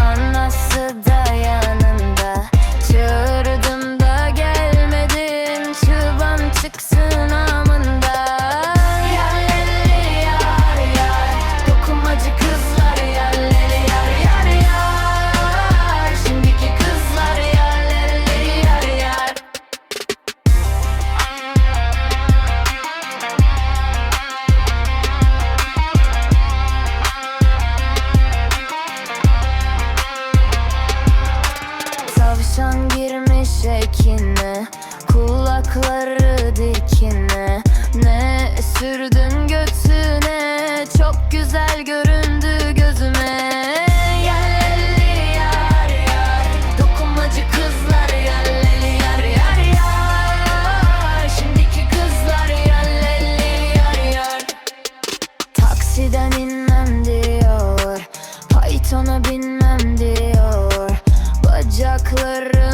Anası da dudakları dikine Ne sürdün götüne? Çok güzel göründü gözüme. Taksiden inmem diyor Python'a binmem diyor. Bacaklarım